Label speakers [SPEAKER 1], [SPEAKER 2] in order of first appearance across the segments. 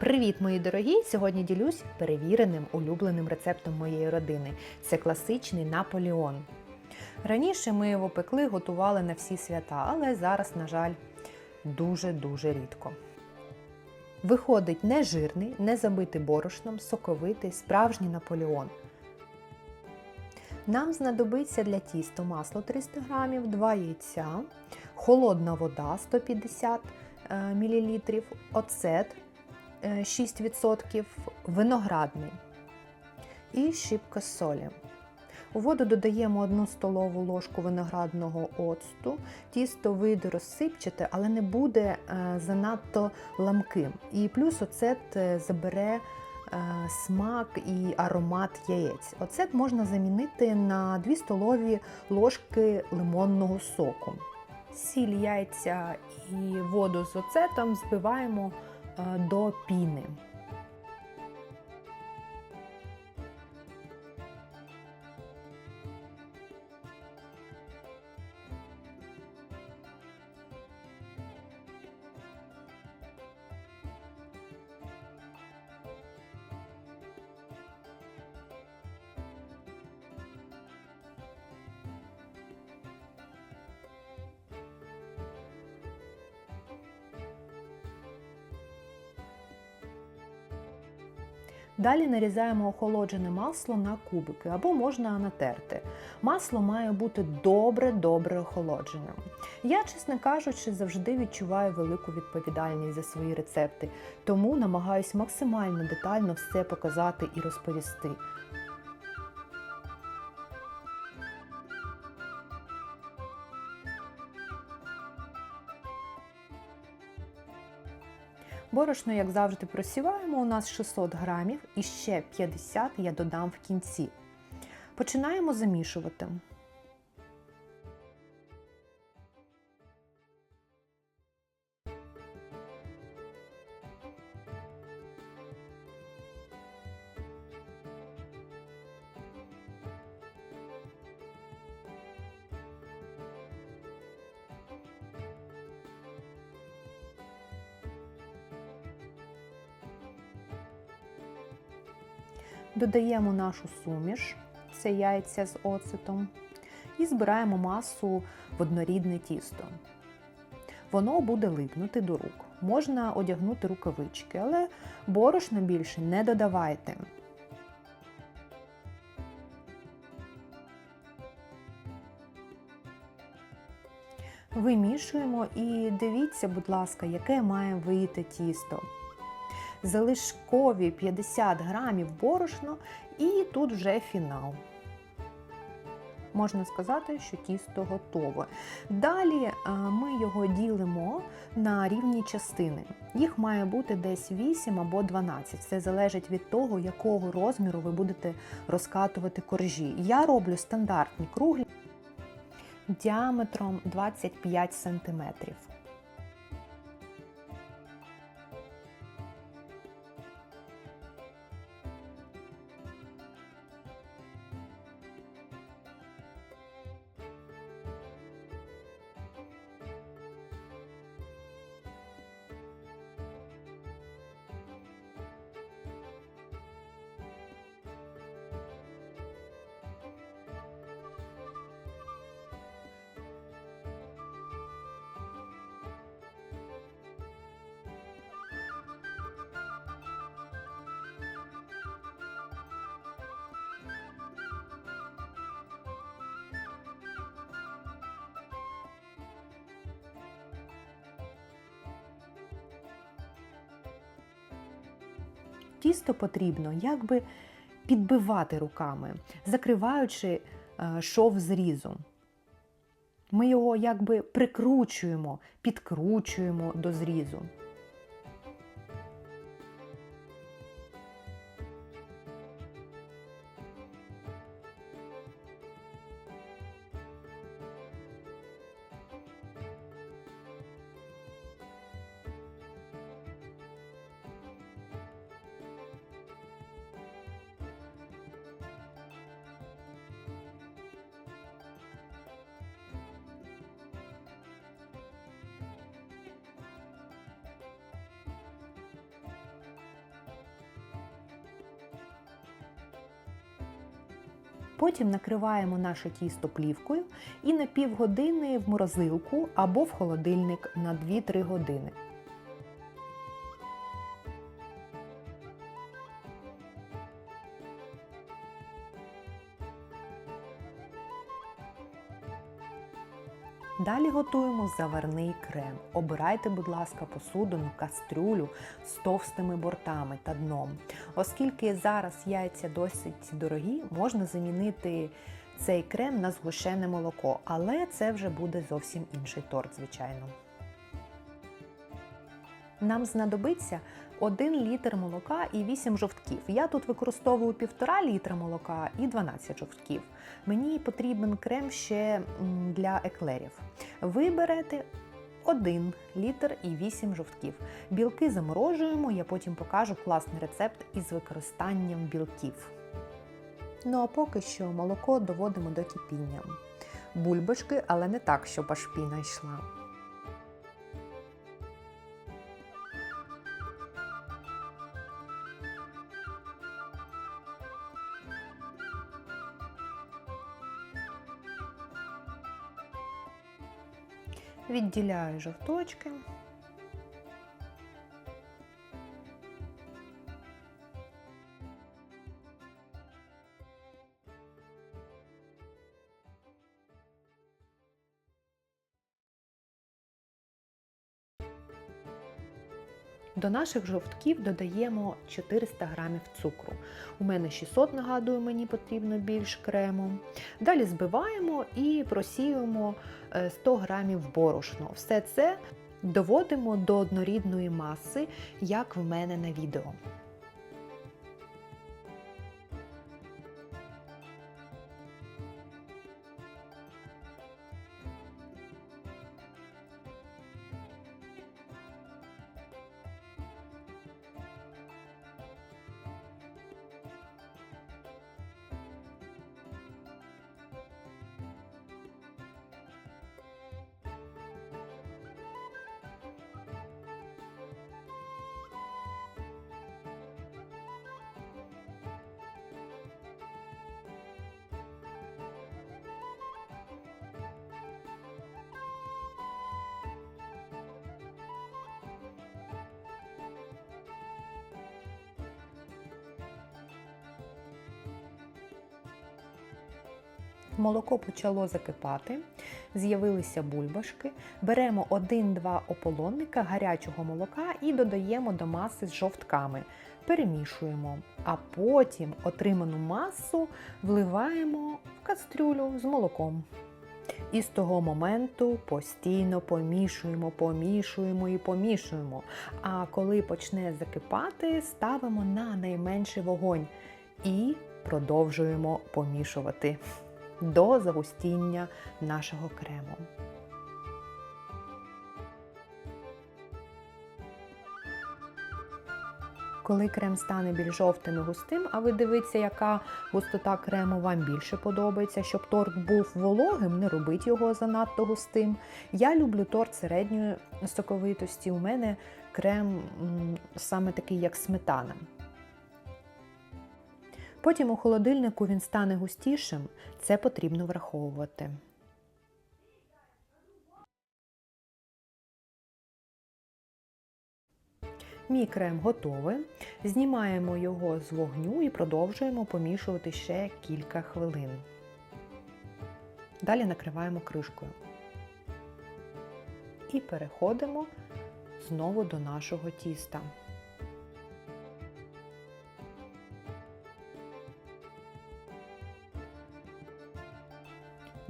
[SPEAKER 1] Привіт, мої дорогі! Сьогодні ділюсь перевіреним улюбленим рецептом моєї родини. Це класичний Наполеон. Раніше ми його пекли, готували на всі свята, але зараз, на жаль, дуже-дуже рідко. Виходить не жирний, не забитий борошном, соковитий, справжній Наполеон. Нам знадобиться для тіста масло 300 г, 2 яйця, холодна вода 150 мл, оцет е, 6%, виноградний і щіпка солі. У воду додаємо 1 столову ложку виноградного оцту. Тісто вийде розсипчате, але не буде е, занадто ламким. І плюс оцет е, забере е, смак і аромат яєць. Оцет можна замінити на 2 столові ложки лимонного соку. Сіль, яйця і воду з оцетом збиваємо до піни. Далі нарізаємо охолоджене масло на кубики або можна натерти. Масло має бути добре-добре охолодженим. Я, чесно кажучи, завжди відчуваю велику відповідальність за свої рецепти, тому намагаюсь максимально детально все показати і розповісти. Борошно, як завжди, просіваємо. У нас 600 грамів і ще 50 я додам в кінці. Починаємо замішувати. Додаємо нашу суміш, це яйця з оцетом, і збираємо масу в однорідне тісто. Воно буде липнути до рук. Можна одягнути рукавички, але борошна більше не додавайте. Вимішуємо і дивіться, будь ласка, яке має вийти тісто залишкові 50 грамів борошно, і тут вже фінал. Можна сказати, що тісто готове. Далі ми його ділимо на рівні частини. Їх має бути десь 8 або 12. Це залежить від того, якого розміру ви будете розкатувати коржі. Я роблю стандартні круглі діаметром 25 см. Тісто потрібно якби підбивати руками, закриваючи е, шов зрізу. Ми його якби прикручуємо, підкручуємо до зрізу. Потім накриваємо наше тісто плівкою і на півгодини в морозилку або в холодильник на 2-3 години. Далі готуємо заварний крем. Обирайте, будь ласка, посудину, кастрюлю з товстими бортами та дном. Оскільки зараз яйця досить дорогі, можна замінити цей крем на згущене молоко, але це вже буде зовсім інший торт, звичайно. Нам знадобиться 1 літр молока і 8 жовтків. Я тут використовую 1,5 літра молока і 12 жовтків. Мені потрібен крем ще для еклерів. Ви берете 1 літр і 8 жовтків. Білки заморожуємо, я потім покажу класний рецепт із використанням білків. Ну а поки що молоко доводимо до кипіння. Бульбашки, але не так, щоб аж піна йшла. Відділяю жовточки. До наших жовтків додаємо 400 г цукру. У мене 600, нагадую, мені потрібно більш крему. Далі збиваємо і просіюємо 100 г борошно. Все це доводимо до однорідної маси, як в мене на відео. Молоко почало закипати, з'явилися бульбашки. Беремо 1-2 ополонника гарячого молока і додаємо до маси з жовтками. Перемішуємо, а потім отриману масу вливаємо в кастрюлю з молоком. І з того моменту постійно помішуємо, помішуємо і помішуємо. А коли почне закипати, ставимо на найменший вогонь і продовжуємо помішувати до загустіння нашого крему. Коли крем стане більш жовтим і густим, а ви дивіться, яка густота крему вам більше подобається, щоб торт був вологим, не робіть його занадто густим. Я люблю торт середньої соковитості. У мене крем саме такий, як сметана. Потім у холодильнику він стане густішим, це потрібно враховувати. Мій крем готовий. Знімаємо його з вогню і продовжуємо помішувати ще кілька хвилин. Далі накриваємо кришкою. І переходимо знову до нашого тіста.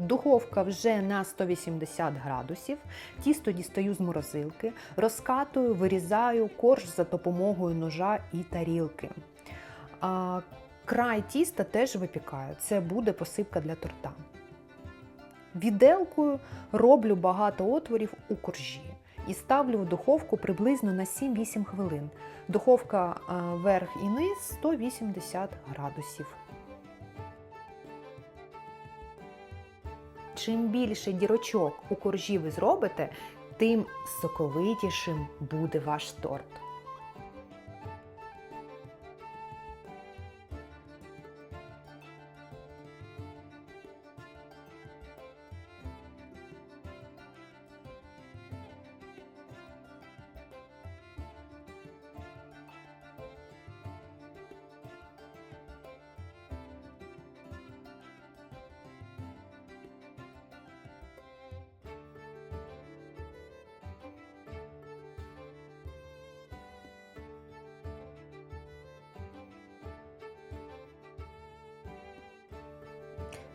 [SPEAKER 1] Духовка вже на 180 градусів. Тісто дістаю з морозилки, розкатую, вирізаю корж за допомогою ножа і тарілки. А, Край тіста теж випікаю. Це буде посипка для торта. Віделкою роблю багато отворів у коржі і ставлю в духовку приблизно на 7-8 хвилин. Духовка верх і низ 180 градусів. Чим більше дірочок у коржі ви зробите, тим соковитішим буде ваш торт.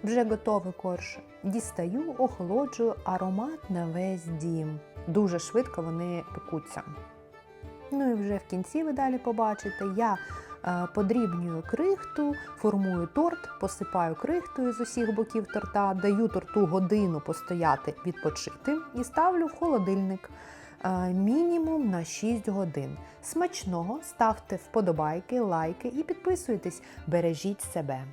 [SPEAKER 1] Вже готовий корж. Дістаю, охолоджую аромат на весь дім. Дуже швидко вони пекуться. Ну і вже в кінці ви далі побачите, я е, подрібнюю крихту, формую торт, посипаю крихтою з усіх боків торта, даю торту годину постояти, відпочити і ставлю в холодильник е, мінімум на 6 годин. Смачного ставте вподобайки, лайки і підписуйтесь. Бережіть себе.